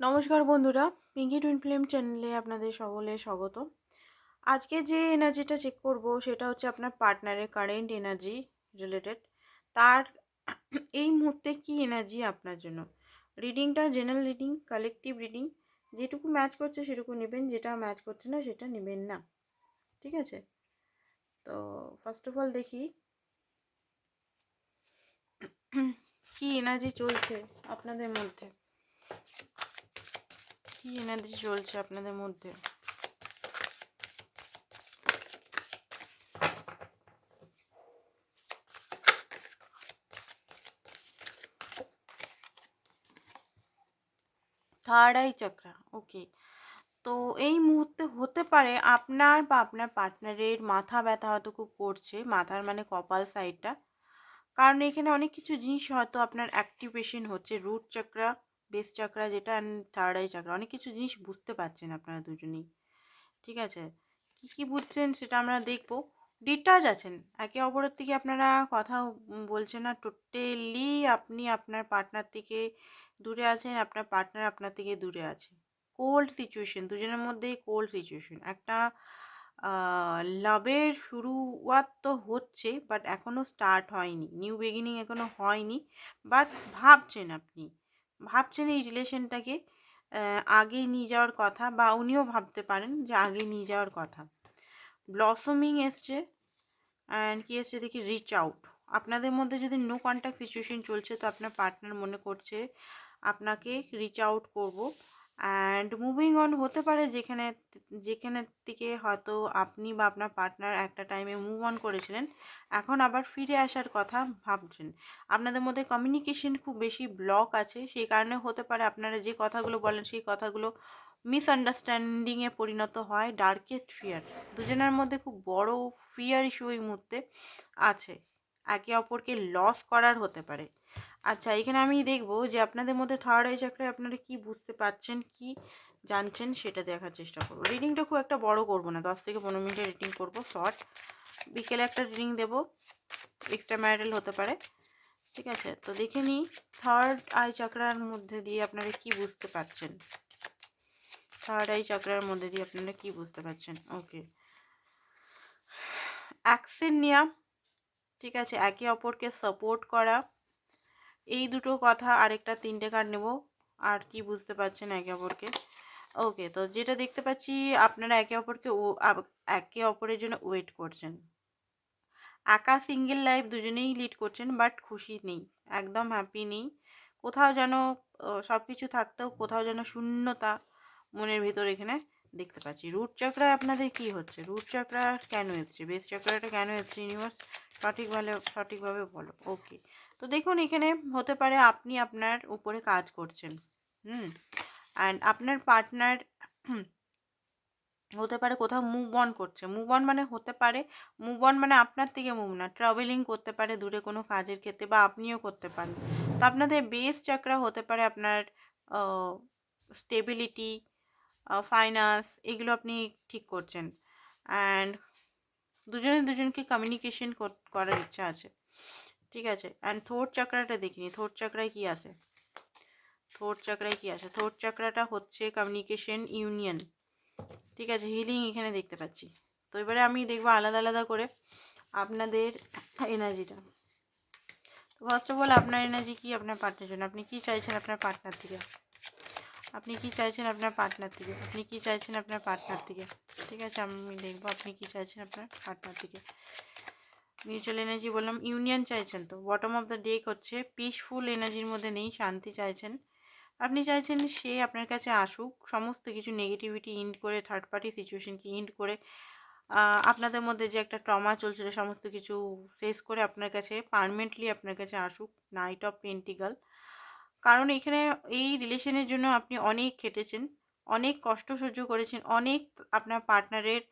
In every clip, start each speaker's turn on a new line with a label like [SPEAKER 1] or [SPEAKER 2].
[SPEAKER 1] নমস্কার বন্ধুরা Pinki twin film চ্যানেলে আপনাদের সকলে স্বাগত আজকে যে এনার্জিটা চেক করব সেটা হচ্ছে আপনার পার্টনারের কারেন্ট এনার্জি রিলেটেড তার এই মুহূর্তে কি এনার্জি আপনার জন্য? রিডিংটা জেনারেল রিডিং কালেকটিভ রিডিং যেটুকু ম্যাচ করছে সেটুকু নেবেন, যেটা ম্যাচ করছে না সেটা নেবেন না। ঠিক আছে? তো ফার্স্ট অফ অল দেখি। কি এনার্জি চলছে আপনাদের মধ্যে? কি এনার্জি চলছে আপনাদের মধ্যে? Third eye chakra, okay. তো এই মুহূর্তে হতে পারে আপনার বা আপনার পার্টনারের মাথা ব্যথা হয়তো খুব করছে, মাথার মানে কপাল সাইডটা কারণ এখানে অনেক কিছু জিনিস হয়তো আপনার অ্যাক্টিভেশন হচ্ছে রুট চক্রা বেস চক্রা যেটা অ্যান্ড থার্ড আই চক্রা অনেক কিছু জিনিস বুঝতে পারছেন আপনারা দুজনেই। ঠিক আছে? কি কি বুঝছেন সেটা আমরা দেখব। ডিটাচ আছেন। একে অপরের থেকে আপনারা কথা বলছেন না। টোটালি আপনি আপনার পার্টনার থেকে দূরে আছেন, আপনার পার্টনার আপনার থেকে দূরে আছে। কোল্ড সিচুয়েশন দুজনের মধ্যেই কোল্ড সিচুয়েশন একটা লাভের শুরুয়াত তো হচ্ছে বাট এখনও স্টার্ট হয়নি। নিউ বিগিনিং এখনও হয়নি বাট ভাবছেন আপনি। ভাবছেন এই রিলেশনটাকে আগে নিয়ে যাওয়ার কথা বা উনিও ভাবতে পারেন যে আগে নিয়ে যাওয়ার কথা। ব্লসমিং এসছে অ্যান্ড কী এসছে দেখি রিচ আউট আপনাদের মধ্যে যদি নো কন্ট্যাক্ট সিচুয়েশন চলছে তো আপনার পার্টনার মনে করছে, আপনাকে রিচ আউট করব। অ্যান্ড মুভিং অন হতে পারে যেখানে যেখানের থেকে হয়তো আপনি বা আপনার পার্টনার একটা টাইমে মুভ অন করেছিলেন, এখন আবার ফিরে আসার কথা ভাবছেন। আপনাদের মধ্যে কমিউনিকেশন খুব বেশি ব্লক আছে, সেই কারণে হতে পারে আপনারা যে কথাগুলো বলেন, সেই কথাগুলো মিসআন্ডারস্ট্যান্ডিংয়ে পরিণত হয় ডার্কেস্ট ফিয়ার দুজনের মধ্যে খুব বড় ফিয়ার ইস্যু এই মুহূর্তে আছে। একে অপরকে লস করার হতে পারে। আচ্ছা এখানে আমি দেখব যে আপনাদের মধ্যে থার্ড আই চাকরায় আপনারা কি বুঝতে পারছেন, কি জানছেন সেটা দেখার চেষ্টা করব। রিডিংটা খুব একটা বড় করব না, দশ থেকে পনেরো মিনিটের রিডিং করব শর্ট বিকেলে একটা রিডিং দেবো এক্সট্রা ম্যারিটাল হতে পারে। ঠিক আছে, তো দেখে নিই থার্ড আই চাকরার মধ্যে দিয়ে আপনারা কি বুঝতে পারছেন? থার্ড আই চাকরার মধ্যে দিয়ে আপনারা কি বুঝতে পারছেন? ওকে অ্যাকশন নেওয়া ঠিক আছে, একে অপরকে সাপোর্ট করা। এই দুটো কথা আরেকটা তিনটে কার্ড নেব, আর কি বুঝতে পারছেন একে অপরকে। ওকে তো যেটা দেখতে পাচ্ছি, আপনারা একে অপরকে ও একে অপরের জন্য ওয়েট করছেন। একা সিঙ্গেল লাইফ দুজনেই লিড করছেন বাট খুশি নেই, একদম হ্যাপি নেই। কোথাও যেন সব কিছু থাকতেও কোথাও যেন শূন্যতা মনের ভিতর এখানে দেখতে পাচ্ছি। রুট চক্রায় আপনাদের কি হচ্ছে? রুট চক্রা কেন এসছে? বেস চক্রাটা কেন এসছে? ইউনিভার্স সঠিকভাবে সঠিকভাবে বলো। ওকে তো দেখুন, এখানে হতে পারে আপনি আপনার উপরে কাজ করছেন, হুম? অ্যান্ড আপনার পার্টনার হতে পারে কোথাও মুভ অন করছে। মুভ অন মানে হতে পারে মুভ অন মানে আপনার থেকে মুভ না ট্রাভেলিং করতে পারে দূরে কোনো কাজের ক্ষেত্রে বা আপনিও করতে পারেন। তো আপনাদের বেস চাকরা হতে পারে আপনার স্টেবিলিটি ফাইন্যান্স এগুলো আপনি ঠিক করছেন। অ্যান্ড দুজনে দুজনকে কমিউনিকেশন করার ইচ্ছা আছে। ঠিক আছে? অ্যান্ড থোর চাকরাটা দেখিনি। থোর চাকরায় কী আছে? থোর চাকরায় কী আছে? থোর চাকরাটা হচ্ছে কমিউনিকেশন ইউনিয়ন ঠিক আছে? হিলিং এখানে দেখতে পাচ্ছি। তো এবারে আমি দেখব আলাদা আলাদা করে আপনাদের এনার্জিটা তো ফার্স্ট অফ অল আপনার এনার্জি কি আপনার পার্টনার জন্য? আপনি কি চাইছেন আপনার পার্টনার থেকে? আপনি কি চাইছেন আপনার পার্টনার থেকে? আপনি কি চাইছেন আপনার পার্টনার থেকে? ঠিক আছে? আমি দেখব আপনি কি চাইছেন আপনার পার্টনার থেকে। মিউচুয়াল এনার্জি বললাম ইউনিয়ন চাইছেন তো। বটম অফ দ্য ডেক হচ্ছে পিসফুল এনার্জির মধ্যে নেই শান্তি চাইছেন। আপনি চাইছেন সে আপনার কাছে আসুক, সমস্ত কিছু নেগেটিভিটি ইন্ড করে থার্ড পার্টি সিচুয়েশনকে ইন্ড করে আপনাদের মধ্যে যে একটা ট্রমা চলছিল, সমস্ত কিছু শেষ করে আপনার কাছে পারমানেন্টলি আপনার কাছে আসুক নাইট অফ পেন্টিগাল কারণ এখানে এই রিলেশনের জন্য আপনি অনেক খেটেছেন, অনেক কষ্ট সহ্য করেছেন, অনেক আপনার পার্টনারের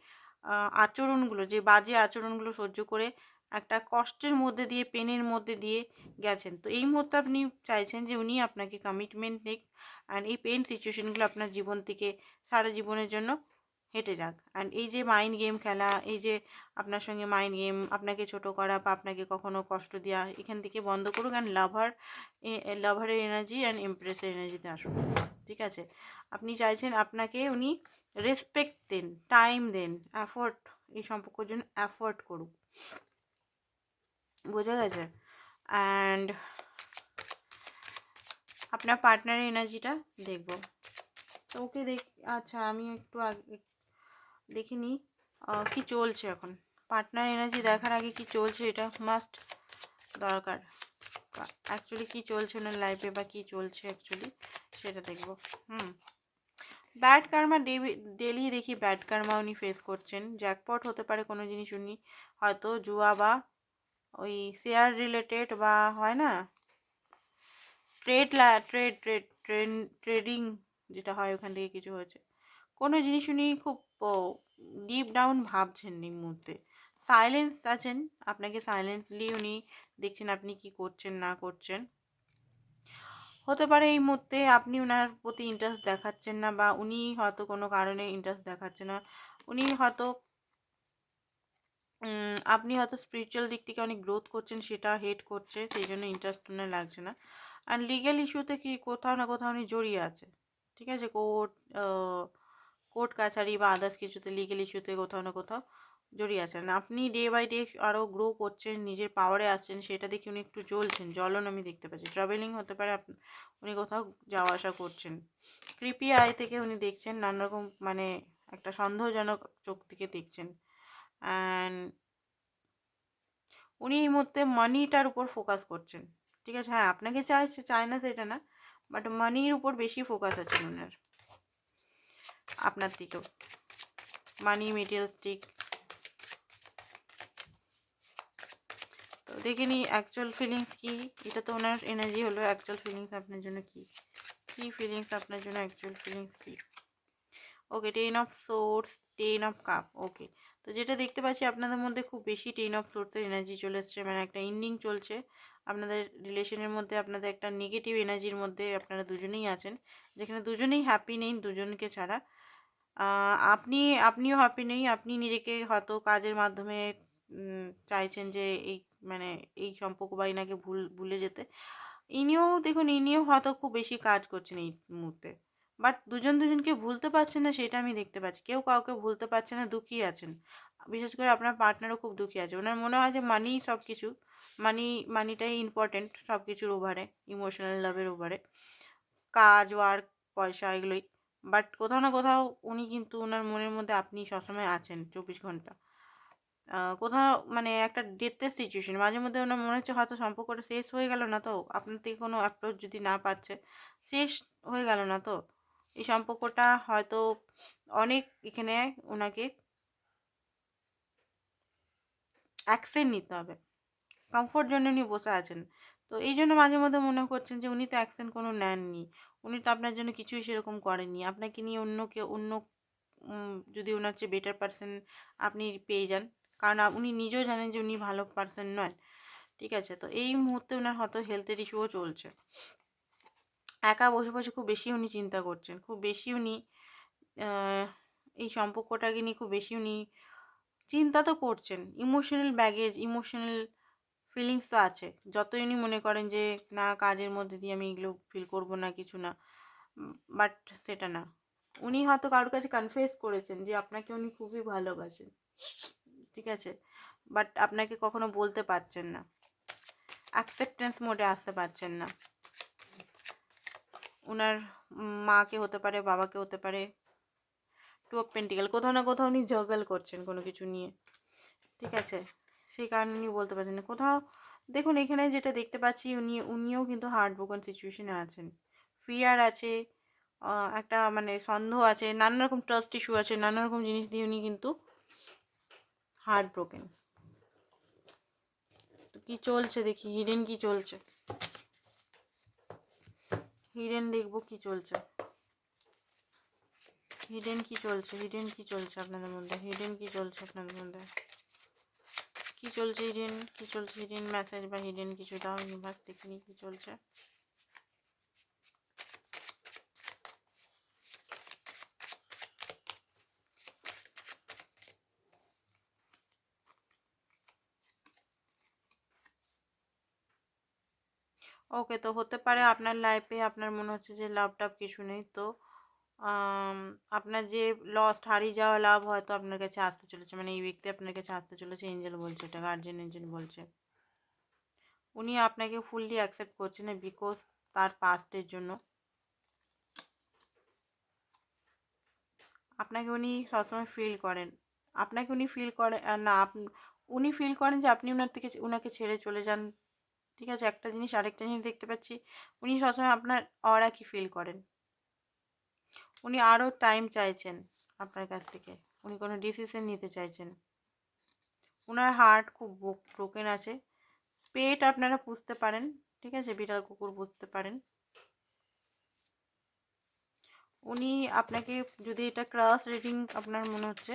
[SPEAKER 1] আচরণগুলো, যে বাজে আচরণগুলো সহ্য করে একটা কষ্টের মধ্যে দিয়ে, পেনের মধ্যে দিয়ে গেছেন। তো এই মুহূর্তে আপনি চাইছেন যে উনি আপনাকে কমিটমেন্ট নেক অ্যান্ড এই পেন সিচুয়েশনগুলো আপনার জীবন থেকে সারা জীবনের জন্য হেঁটে যাক। অ্যান্ড এই যে মাইন্ড গেম খেলা, এই যে আপনার সঙ্গে মাইন্ড গেম আপনাকে ছোট করা বা আপনাকে কখনো কষ্ট দেওয়া এখান থেকে বন্ধ করুক অ্যান্ড লাভার লাভারের এনার্জি অ্যান্ড ইমপ্রেসের এনার্জিতে আসুন। ঠিক আছে? আপনি চাইছেন আপনাকে উনি রেসপেক্ট দেন টাইম দেন অ্যাফোর্ট এই সম্পর্কের জন্য অ্যাফোর্ট করুক। বোঝা গেছে? অ্যান্ড আপনার পার্টনারের এনার্জিটা দেখব। তো ওকে দেখ আচ্ছা আমি একটু আগে দেখিনি কি চলছে এখন। পার্টনার এনার্জি দেখার আগে কি চলছে এটা মাস্ট দরকার। অ্যাকচুয়ালি কি চলছে ওনার লাইফে বা কি চলছে অ্যাকচুয়ালি সেটা দেখব। হুম। ব্যাড কার্মা ডেলি দেখি ব্যাড কার্মা উনি ফেস করছেন। জ্যাকপট হতে পারে কোনো জিনিস উনি হয়তো জুয়া বা ওই শেয়ার রিলেটেড বা হয় না? ট্রেড লা ট্রেড ট্রেড ট্রেন ট্রেডিং যেটা হয় ওখান থেকে কিছু হয়েছে। কোনো জিনিস উনি খুব ডিপ ডাউন ভাবছেন এই মুহূর্তে। সাইলেন্স আছেন। আপনাকে সাইলেন্টলি উনি দেখছেন আপনি কি করছেন, না করছেন। হতে পারে এই মুহূর্তে আপনি ওনার প্রতি ইন্টারেস্ট দেখাচ্ছেন না বা উনি হয়তো কোনো কারণে ইন্টারেস্ট দেখাচ্ছে না। উনি হয়তো আপনি হয়তো স্পিরিচুয়াল দিক থেকে অনেক গ্রোথ করছেন, সেটা হেট করছে, সেই জন্য ইন্টারেস্ট ওনার লাগছে না। আর লিগ্যাল ইস্যুতে কি কোথাও না কোথাও উনি জড়িয়ে আছে। ঠিক আছে? কোর্ট কোর্ট কাছারি বা আদার্স কিছুতে লিগেল ইস্যুতে কোথাও না কোথাও জড়িয়ে আছেন। আপনি ডে বাই ডে আরও গ্রো করছেন, নিজের পাওয়ারে আসছেন, সেটা দেখে উনি একটু জ্বলছেন, জ্বলন আমি দেখতে পাচ্ছি। ট্রাভেলিং হতে পারে উনি কোথাও যাওয়া আসা করছেন। কৃপি আয় থেকে উনি দেখছেন, নানারকম মানে একটা সন্দেহজনক চোখ থেকে দেখছেন। অ্যান্ড উনি এই মুহূর্তে মানিটার উপর ফোকাস করছেন। ঠিক আছে? হ্যাঁ আপনাকে চাইছে চায় না সেটা না বাট মানির উপর বেশি ফোকাস আছে ওনার আপনার দিকেও। মানি মেটেরিয়ালস্টিক তো দেখে নিই অ্যাকচুয়াল ফিলিংস কী? এটা তো ওনার এনার্জি হলো অ্যাকচুয়াল ফিলিংস আপনার জন্য কী? কী ফিলিংস আপনার জন্য actual feelings key? Okay ten of swords ten of cup okay তো যেটা দেখতে পাচ্ছি আপনাদের মধ্যে খুব বেশি টেন অফ সোর্সের এনার্জি চলে এসছে মানে একটা ইন্ডিং চলছে। আপনাদের রিলেশনের মধ্যে আপনাদের একটা নেগেটিভ এনার্জির মধ্যে আপনারা দুজনেই আছেন, যেখানে দুজনেই হ্যাপি নেই, দুজনকে ছাড়া। আপনি, আপনিও হ্যাপি নেই, আপনি নিজেকে হয়তো কাজের মাধ্যমে চাইছেন যে এই মানে এই সম্পর্ক বা ইনাকে ভুল, ভুলে যেতে। ইনিও, দেখুন, ইনিও হয়তো খুব বেশি কাজ করছেন এই মুহূর্তে। বাট দুজন দুজনকে ভুলতে পারছেন না সেটা আমি দেখতে পাচ্ছি। কেউ কাউকে ভুলতে পারছে না, দুঃখী আছেন। বিশেষ করে আপনার পার্টনারও খুব দুঃখী আছে। ওনার মনে হয় যে মানি সব কিছু মানি মানিটাই ইম্পর্টেন্ট সব কিছুর ওভারে ইমোশনাল লাভের ওভারে কাজ ওয়ার্ক পয়সা এগুলোই। বাট কোথাও না কোথাও উনি কিন্তু ওনার মনের মধ্যে আপনি সবসময় আছেন চব্বিশ ঘণ্টা। কোথাও মানে একটা ডেথের সিচুয়েশন মাঝে মধ্যে ওনার মনে হচ্ছে হয়তো সম্পর্কটা শেষ হয়ে গেল না তো। আপনার থেকে কোনো অ্যাপ্রোচ যদি না পাচ্ছে, শেষ হয়ে গেল না তো। এই সম্পর্কটা হয়তো অনেক এখানে ওনাকে অ্যাকসেন্ট নিতে হবে। কমফোর্ট জন্য উনি বসে আছেন। তো এই জন্য মাঝে মধ্যে মনে করছেন যে উনি তো অ্যাকসেন্ট কোনো নেননি। উনি তো আপনার জন্য কিছুই সেরকম করেননি। আপনাকে নিয়ে অন্য কেউ, অন্য যদি ওনার চেয়ে বেটার পার্সন আপনি পেয়ে যান। কারণ উনি নিজেও জানেন যে উনি ভালো পার্সন নয়। ঠিক আছে? তো এই মুহূর্তে ওনার হয়তো হেলথের ইস্যুও চলছে। একা বসে বসে খুব বেশি উনি চিন্তা করছেন। খুব বেশি উনি এই সম্পর্কটাকে নিয়ে খুব বেশি উনি চিন্তা তো করছেন। ইমোশনাল ব্যাগেজ ইমোশনাল ফিলিংস তো আছে। যতই উনি মনে করেন যে, না, কাজের মধ্যে দিয়ে আমি এগুলো ফিল করব না, কিছু না। বাট সেটা না। উনি হয়তো কারোর কাছে কনফেস করেছেন যে, আপনাকে উনি খুবই ভালোবাসেন। ঠিক আছে? বাট আপনাকে কখনো বলতে পারছেন না। অ্যাকসেপ্টেন্স মোডে আসতে পারছেন না। ওনার মাকে হতে পারে, বাবাকে হতে পারে টু অফ পেন্টিক্যাল কোথাও না কোথাও উনি জগল করছেন কোনো কিছু নিয়ে। ঠিক আছে? সেই কারণে উনি বলতে পারছেন না। কোথাও, দেখুন, এখানে যেটা দেখতে পাচ্ছি উনি, উনিও কিন্তু হার্ট ব্রোকন সিচুয়েশনে আছেন। ফিয়ার আছে একটা মানে সন্দেহ আছে, নানা রকম ট্রাস্ট ইস্যু আছে, নানা রকম জিনিস দিয়ে উনি কিন্তু হার্ট ব্রোকেন তো কী চলছে দেখি হিডেন কি চলছে? হিডেন দেখব কি চলছে। হিডেন কি চলছে? হিডেন কি চলছে আপনাদের মধ্যে? হিডেন কি চলছে আপনাদের মধ্যে? কি চলছে হিডেন কি চলছে হিডেন মেসেজ বা হিডেন কিছু দাও ইউনিভার্স দেখিনি কি চলছে। ওকে তো হতে পারে আপনার লাইফে আপনার মনে হচ্ছে যে লাভ টাভ কিছু নেই। তো আপনার যে লস্ট হারিয়ে যাওয়া লাভ হয়তো আপনার কাছে আসতে চলেছে। মানে এই ব্যক্তি আপনার কাছে আসতে চলেছে এঞ্জেল বলছে এটা গার্জেন এঞ্জেল বলছে। উনি আপনাকে ফুললি অ্যাকসেপ্ট করছে না বিকজ তার পাস্টের জন্য। আপনাকে উনি সবসময় ফিল করেন। আপনাকে উনি ফিল করেন না উনি ফিল করেন যে আপনি ওনার থেকে ওনাকে ছেড়ে চলে যান। ঠিক আছে? একটা জিনিস আরেকটা জিনিস দেখতে পাচ্ছি। উনি সবসময় আপনার অরা কি ফিল করেন? উনি আরও টাইম চাইছেন আপনার কাছ থেকে। উনি কোনো ডিসিশন নিতে চাইছেন। ওনার হার্ট খুব ব্রোকেন আছে। পেট আপনারা পুষতে পারেন, ঠিক আছে? বিড়াল, কুকুর পুষতে পারেন। উনি আপনাকে যদি এটা ক্রাস রেটিং আপনার মনে হচ্ছে,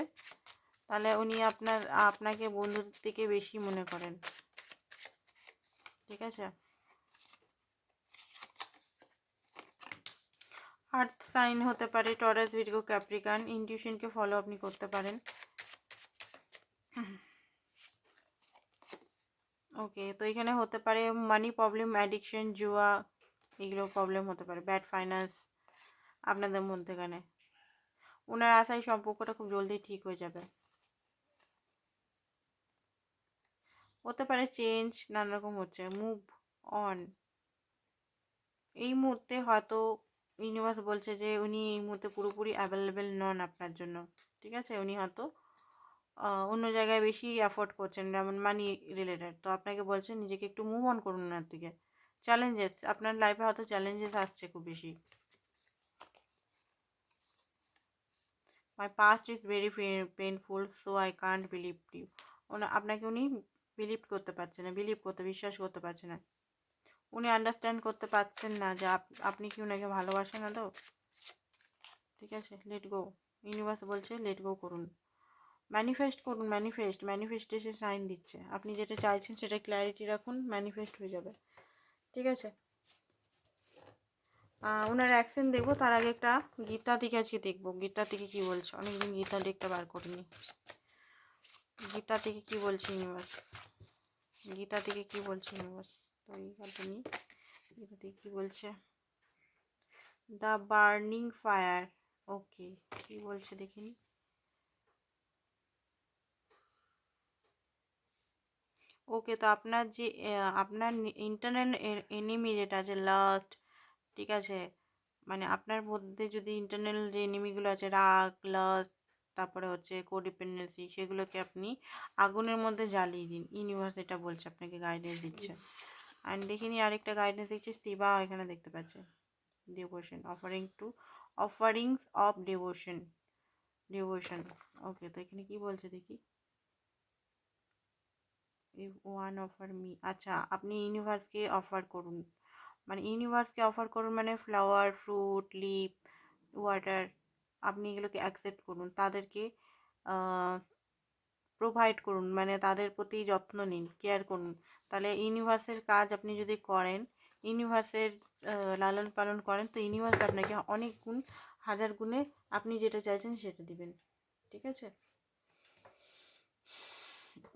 [SPEAKER 1] তাহলে উনি আপনার, আপনাকে বন্ধুর থেকে বেশি মনে করেন। ঠিক আছে? আর্থ সাইন হতে পারে টরাস ভির্গো ক্যাপ্রিকান ইনটিউশনকে ফলো আপনি করতে পারেন। ওকে তো এখানে হতে পারে মানি প্রবলেম অ্যাডিকশন জুয়া, এগুলো প্রবলেম হতে পারে। ব্যাড ফাইন্যান্স আপনাদের মধ্যেখানে। ওনার আশায় সম্পর্কটা খুব জলদি ঠিক হয়ে যাবে। হতে পারে চেঞ্জ নানা রকম হচ্ছে। মুভ অন এই মুহূর্তে হয়তো ইউনিভার্স বলছে যে, উনি এই মুহূর্তে পুরোপুরি অ্যাভেলেবেল নন আপনার জন্য। ঠিক আছে? উনি হয়তো অন্য জায়গায় বেশি অ্যাফোর্ড করছেন, যেমন মানি রিলেটেড তো আপনাকে বলছেন নিজেকে একটু মুভ অন করুন ওনার দিকে। চ্যালেঞ্জেস আপনার লাইফে হয়তো চ্যালেঞ্জেস আসছে খুব বেশি। My past is very painful so I can't believe you আপনাকে উনি বিলিভ করতে পারছে না বিলিভ করতে, বিশ্বাস করতে পারছে না। উনি আন্ডারস্ট্যান্ড করতে পারছেন না যে আপ- আপনি কি উনাকে ভালোবাসেন না তো? ঠিক আছে লেট গো ইউনিভার্স বলছে লেট গো করুন। ম্যানিফেস্ট করুন ম্যানিফেস্ট ম্যানিফেস্টেশন সাইন দিচ্ছে। আপনি যেটা চাইছেন সেটা ক্ল্যারিটি রাখুন ম্যানিফেস্ট হয়ে যাবে। ঠিক আছে? ওনার অ্যাকশন দেখব, তার আগে একটা গীতা থেকে আজকে দেখব। গীতা থেকে কি বলছে? অনেকদিন গীতা ডেকটা বার করিনি। গীতা থেকে কি বলছে ইউনিভার্স গীতা থেকে কি বলছে ইউনিভার্স তো এই কার্ডটা গীতা থেকে কি বলছে? দ্য বার্নিং ফায়ার ওকে কি বলছে দেখিনি ওকে তো আপনার যে আপনার ইন্টারনাল এনিমি যেটা আছে লাস্ট ঠিক আছে? মানে আপনার মধ্যে যদি ইন্টারনাল যে এনিমিগুলো আছে, রাগ লাস্ট তারপরে হচ্ছে কোডিপেন্ডেন্সি সেগুলোকে আপনি আগুনের মধ্যে জ্বালিয়ে দিন। ইউনিভার্স এটা বলছে, আপনাকে গাইডেন্স দিচ্ছে। অ্যান্ড দেখিনি আরেকটা গাইডেন্স দিচ্ছে স্তিবা এখানে দেখতে পাচ্ছে। Devotion offering to offerings of devotion devotion okay তো এখানে কি বলছে দেখি? ওয়ান অফার মি আচ্ছা আপনি ইউনিভার্সকে অফার করুন। মানে ইউনিভার্সকে অফার করুন মানে ফ্লাওয়ার ফ্রুট লিপ ওয়াটার আপনি এগুলোকে অ্যাকসেপ্ট করুন। তাদেরকে প্রোভাইড করুন। মানে তাদের প্রতি যত্ন নিন কেয়ার করুন। তাহলে ইউনিভার্সের কাজ আপনি যদি করেন ইউনিভার্সের লালন পালন করেন, তো ইউনিভার্স আপনাকে অনেক গুণ, হাজার গুণে আপনি যেটা চাইছেন সেটা দিবেন। ঠিক আছে?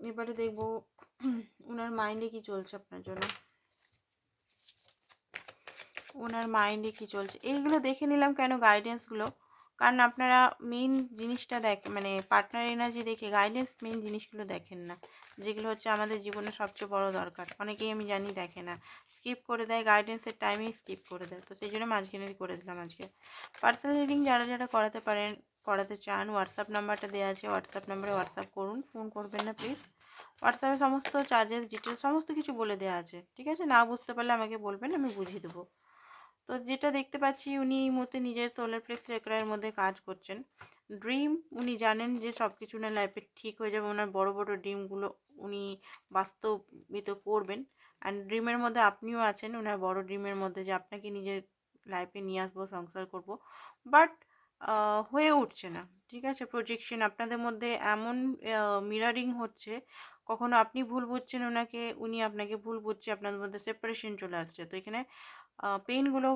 [SPEAKER 1] এবারে দেখব ওনার মাইন্ডে কি চলছে আপনার জন্য। ওনার মাইন্ডে কি চলছে? এইগুলো দেখে নিলাম কেন গাইডেন্সগুলো কারণ আপনারা মেন জিনিসটা দেখে মানে পার্টনার এনার্জি দেখে গাইডেন্স মেন জিনিসগুলো দেখেন না। যেগুলো হচ্ছে আমাদের জীবনে সবচেয়ে বড় দরকার। অনেকেই আমি জানি দেখে না। স্কিপ করে দেয় গাইডেন্সের টাইমেই স্কিপ করে দেয়। তো সেই জন্য মাঝখানে করে দিলাম আজকে। পার্সোনাল রিডিং যারা যারা করাতে পারেন, করাতে চান হোয়াটসঅ্যাপ নাম্বারটা দেওয়া আছে হোয়াটসঅ্যাপ নাম্বারে হোয়াটসঅ্যাপ করুন ফোন করবেন না প্লিজ হোয়াটসঅ্যাপে সমস্ত চার্জেস ডিটেলস সমস্ত কিছু বলে দেওয়া আছে। ঠিক আছে? না বুঝতে পারলে আমাকে বলবেন, আমি বুঝিয়ে দেবো। তো যেটা দেখতে পাচ্ছি, উনি এই মুহূর্তে নিজের সোলার প্লেক্স রেকড়ার মধ্যে কাজ করছেন। ড্রিম উনি জানেন যে সব কিছু না লাইফে ঠিক হয়ে যাবে ওনার বড় বড় ড্রিমগুলো উনি বাস্তবিত করবেন। অ্যান্ড ড্রিমের মধ্যে আপনিও আছেন ওনার বড় ড্রিমের মধ্যে যে আপনাকে নিজের লাইফে নিয়ে আসব, সংসার করব। বাট হয়ে উঠছে না, ঠিক আছে? প্রজেকশন আপনাদের মধ্যে এমন মিরারিং হচ্ছে, কখনো আপনি ভুল বুঝছেন ওনাকে উনি আপনাকে ভুল বুঝছে, আপনাদের মধ্যে সেপারেশন চলে আসছে। তো এখানে পেনগুলো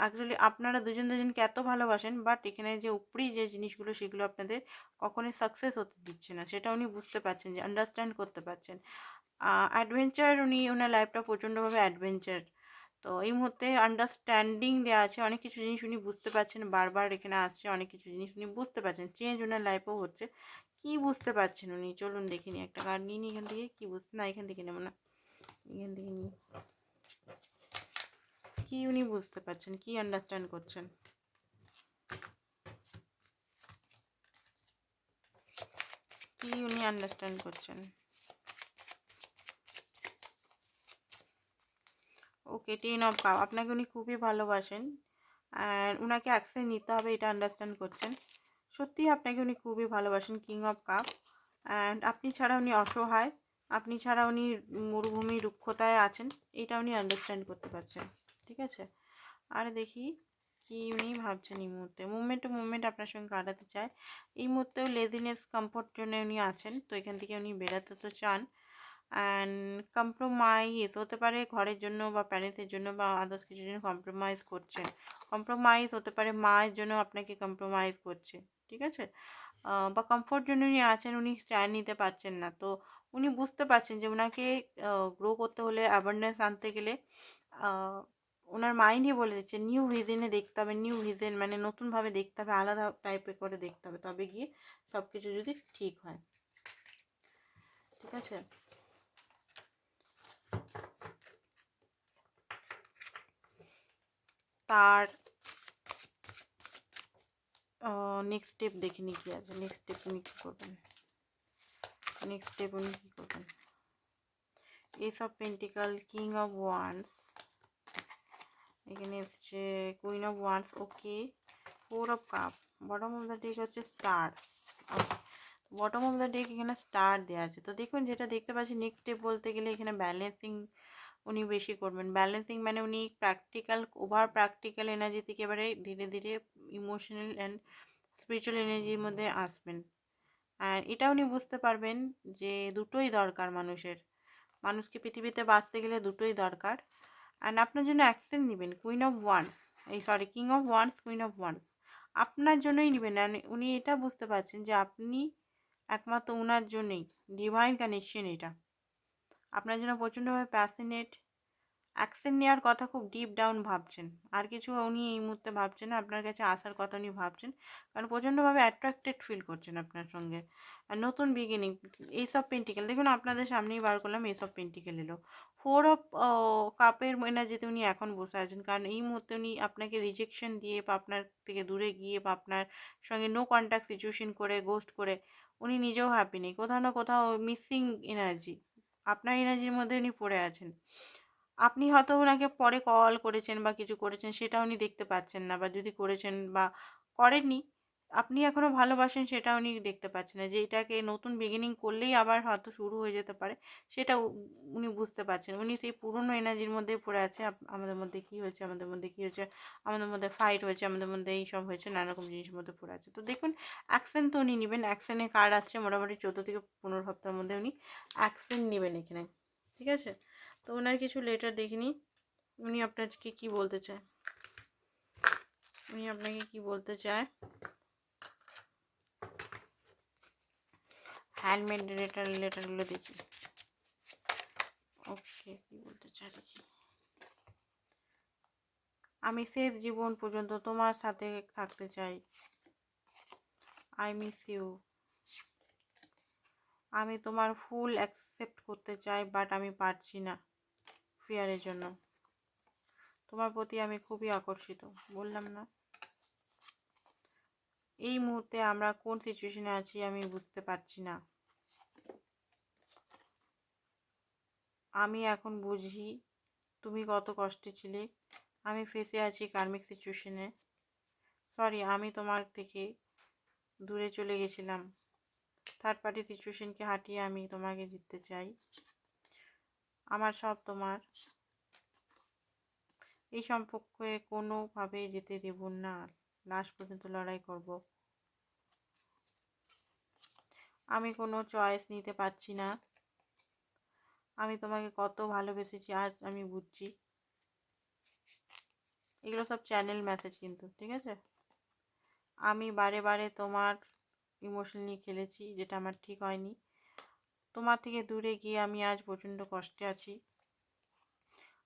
[SPEAKER 1] অ্যাকচুয়ালি আপনারা দুজন দুজনকে এত ভালোবাসেন বাট এখানে যে উপরি যে জিনিসগুলো সেগুলো আপনাদের কখনোই সাকসেস হতে দিচ্ছে না। সেটা উনি বুঝতে পারছেন যে আন্ডারস্ট্যান্ড করতে পারছেন। অ্যাডভেঞ্চার উনি ওনার লাইফটা প্রচণ্ডভাবে অ্যাডভেঞ্চার তো এই মুহূর্তে আন্ডারস্ট্যান্ডিং দেওয়া আছে, অনেক কিছু জিনিস উনি বুঝতে পারছেন, বারবার এখানে আসছে, অনেক কিছু জিনিস উনি বুঝতে পারছেন চেঞ্জ ওনার লাইফেও হচ্ছে। কি বুঝতে পারছেন উনি? চলুন দেখিনি একটা কার্ড নিয়ে এখান থেকে, কি বুঝতে না এখান থেকে নেব না। এখান থেকে নিই। কি উনি বুঝতে পারছেন, কি আন্ডারস্ট্যান্ড করছেন? কি উনি আন্ডারস্ট্যান্ড করছেন? ওকে টেন অফ কাপ আপনাকে উনি খুবই ভালোবাসেন আর উনাকে অ্যাকশন নিতে হবে, এটা আন্ডারস্ট্যান্ড করছেন। সত্যিই আপনাকে উনি খুবই ভালোবাসেন কিং অফ কাপ অ্যান্ড আপনি ছাড়া উনি অসহায়, আপনি ছাড়া উনি মরুভূমি রুক্ষতায় আছেন, এটা উনি আন্ডারস্ট্যান্ড করতে পারছেন। ঠিক আছে? আর দেখি কি উনি ভাবছেন এই মুহূর্তে। মুভমেন্ট টু মুভমেন্ট আপনার সঙ্গে কাটাতে চায় এই মুহূর্তেও লেজিনেস কমফোর্ট জন্য উনি আছেন, তো এখান থেকে উনি বেরাতে তো চান। অ্যান্ড কম্প্রোমাইজ হতে পারে ঘরের জন্য বা প্যারেন্টসের জন্য বা আদার্স কিছুর জন্য কম্প্রোমাইজ করছেন কম্প্রোমাইজ হতে পারে মায়ের জন্য আপনাকে কম্প্রোমাইজ করছে, ঠিক আছে? বা কমফোর্ট জন্য উনি আছেন, উনি স্ট্যান্ড নিতে পারছেন না। তো উনি বুঝতে পারছেন যে ওনাকে গ্রো করতে হলে অ্যাওয়ারনেস আনতে গেলে ওনার মাইন্ডই বলে দিচ্ছে নিউ ভিজনে দেখতে হবে নিউ ভিজেন মানে নতুনভাবে দেখতে হবে, আলাদা টাইপের করে দেখতে হবে, তবে গিয়ে সব কিছু যদি ঠিক হয়। ঠিক আছে? তার নেক্সট স্টেপ দেখে নি কী আছে নেক্সট স্টেপ উনি কী করবেন? নেক্সট স্টেপ উনি কী করবেন? Ace of pentacle king of wands এখানে এসছে queen of wands okay four of cup bottom of the deck হচ্ছে star bottom of the deck এখানে স্টার দেওয়া আছে, তো দেখুন যেটা দেখতে পাচ্ছি নেক্সট স্টেপ বলতে গেলে এখানে ব্যালেন্সিং উনি বেশি করবেন ব্যালেন্সিং মানে উনি প্র্যাকটিক্যাল ওভার প্র্যাকটিক্যাল এনার্জি থেকে এবারে ধীরে ধীরে ইমোশনাল অ্যান্ড স্পিরিচুয়াল এনার্জির মধ্যে আসবেন, আর এটা উনি বুঝতে পারবেন যে দুটোই দরকার মানুষের, মানুষকে পৃথিবীতে বাঁচতে গেলে দুটোই দরকার অ্যান্ড আপনার জন্য অ্যাকশন নেবেন কুইন অফ ওয়ান্স এই sorry king of wands queen of wands আপনার জন্যই নেবেন উনি এটা বুঝতে পারছেন যে আপনি একমাত্র ওনার জন্যই ডিভাইন কানেকশন এটা। আপনার জন্য প্রচণ্ডভাবে প্যাসিনেট অ্যাকশন নেওয়ার কথা খুব ডিপ ডাউন ভাবছেন। আর কিছু উনি এই মুহূর্তে ভাবছেন না আপনার কাছে আসার কথা উনি ভাবছেন। কারণ প্রচণ্ডভাবে অ্যাট্রাক্টেড ফিল করছেন আপনার সঙ্গে। আর নতুন বিগিনিং এইসব পেন্টিকেল দেখুন আপনাদের সামনেই বার করলাম এইসব পেন্টিকেল এলো। ফোর অফ কাপের এনার্জিতে উনি এখন বসে আছেন। কারণ এই মুহূর্তে উনি আপনাকে রিজেকশন দিয়ে বা আপনার থেকে দূরে গিয়ে বা আপনার সঙ্গে নো কন্ট্যাক্ট সিচুয়েশন করে গোস্ট করে, উনি নিজেও হ্যাপি নেই। কোথাও না কোথাও মিসিং এনার্জি আপনার এনার্জির মধ্যে উনি পড়ে আছেন। আপনি হয়তো ওনাকে পরে কল করেছেন বা কিছু করেছেন, সেটা উনি দেখতে পাচ্ছেন না বা যদি করেছেন বা করেননি, আপনি এখনও ভালোবাসেন সেটা উনি দেখতে পাচ্ছেন না। যে এটাকে নতুন বিগিনিং করলেই আবার হয়তো শুরু হয়ে যেতে পারে, সেটা উনি বুঝতে পারছেন। উনি সেই পুরনো এনার্জির মধ্যে পড়ে আছে আমাদের মধ্যে কী হয়েছে, আমাদের মধ্যে কী হয়েছে, আমাদের মধ্যে ফাইট হয়েছে, আমাদের মধ্যে এই সব হয়েছে, নানা রকম জিনিসের মধ্যে পড়ে আছে। তো দেখুন অ্যাকশন তো উনি নেবেন অ্যাকশনের কার্ড আসছে? মোটামুটি চোদ্দ থেকে পনেরো সপ্তাহের মধ্যে উনি অ্যাকশন নেবেন এখানে, ঠিক আছে? তো ওনার কিছু লেটার দেখিনি। উনি আপনাকে কি বলতে চায়? উনি আপনাকে কি বলতে চায়? হ্যান্ডমেড লেটার লেটারগুলো দেখি। ওকে কি বলতে চাই দেখি। আমি শেষ জীবন পর্যন্ত তোমার সাথে থাকতে চাই। আই মিস ইউ আমি তোমার ফুল অ্যাকসেপ্ট করতে চাই বাট আমি পারছি না। ফিয়ারের জন্য। তোমার প্রতি আমি খুবই আকর্ষিত, বললাম না। এই মুহূর্তে আমরা কোন সিচুয়েশনে আছি আমি বুঝতে পারছি না। আমি এখন বুঝি তুমি কত কষ্টে ছিলে। আমি ফেসে আছি কার্মিক সিচুয়েশনে সরি আমি তোমার থেকে দূরে চলে গেছিলাম। থার্ড পার্টি সিচুয়েশনকে হাঁটিয়ে আমি তোমাকে জিততে চাই। আমার সব তোমার। এই সম্পর্কে কোনোভাবে যেতে দেব না। লাস্ট পর্যন্ত লড়াই করব। আমি কোনো চয়েস নিতে পারছি না। আমি তোমাকে কত ভালোবেসেছি, আজ আমি বুঝছি। এগুলো সব চ্যানেল মেসেজ কিন্তু, ঠিক আছে? আমি বারে বারে তোমার ইমোশন নিয়ে খেলেছি, যেটা আমার ঠিক হয়নি। তোমার থেকে দূরে গিয়ে আমি আজ প্রচণ্ড কষ্টে আছি।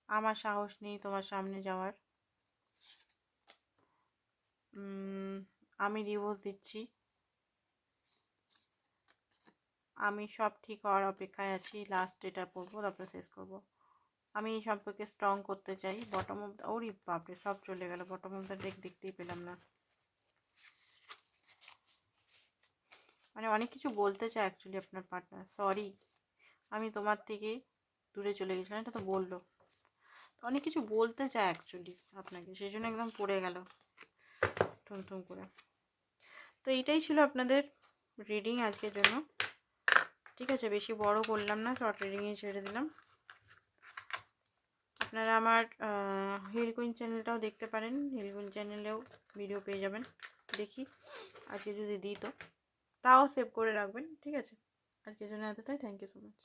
[SPEAKER 1] আমার সাহস নেই তোমার সামনে যাওয়ার। আমি ডিভোর্স দিচ্ছি। আমি সব ঠিক হওয়ার অপেক্ষায় আছি। লাস্ট এটা পড়ব তারপরে শেষ করব। আমি এই সম্পর্কে স্ট্রং করতে চাই। বটম অফ ওরি বাপরে, সব চলে গেল। বটম অফ দ্য ডেক দেখতেই পেলাম না। মানে অনেক কিছু বলতে চাই অ্যাকচুয়ালি আপনার পার্টনার সরি আমি তোমার থেকে দূরে চলে গেছিলাম এটা তো বলল। তো অনেক কিছু বলতে চায় অ্যাকচুয়ালি আপনাকে, সেই জন্য একদম পড়ে গেল ঠুমঠুম করে। তো এইটাই ছিল আপনাদের রিডিং আজকের জন্য। ঠিক আছে, বেশি বড় করলাম না শর্ট রিডিংয়ে ছেড়ে দিলাম। আপনারা আমার হিলকুইন চ্যানেলটাও দেখতে পারেন হিলকুইন চ্যানেলেও ভিডিও পেয়ে যাবেন, দেখি। আজকে যদি দিই তো তাও সেভ করে রাখবেন ঠিক আছে? আজকের জন্য এতটাই থ্যাংক ইউ সো মাচ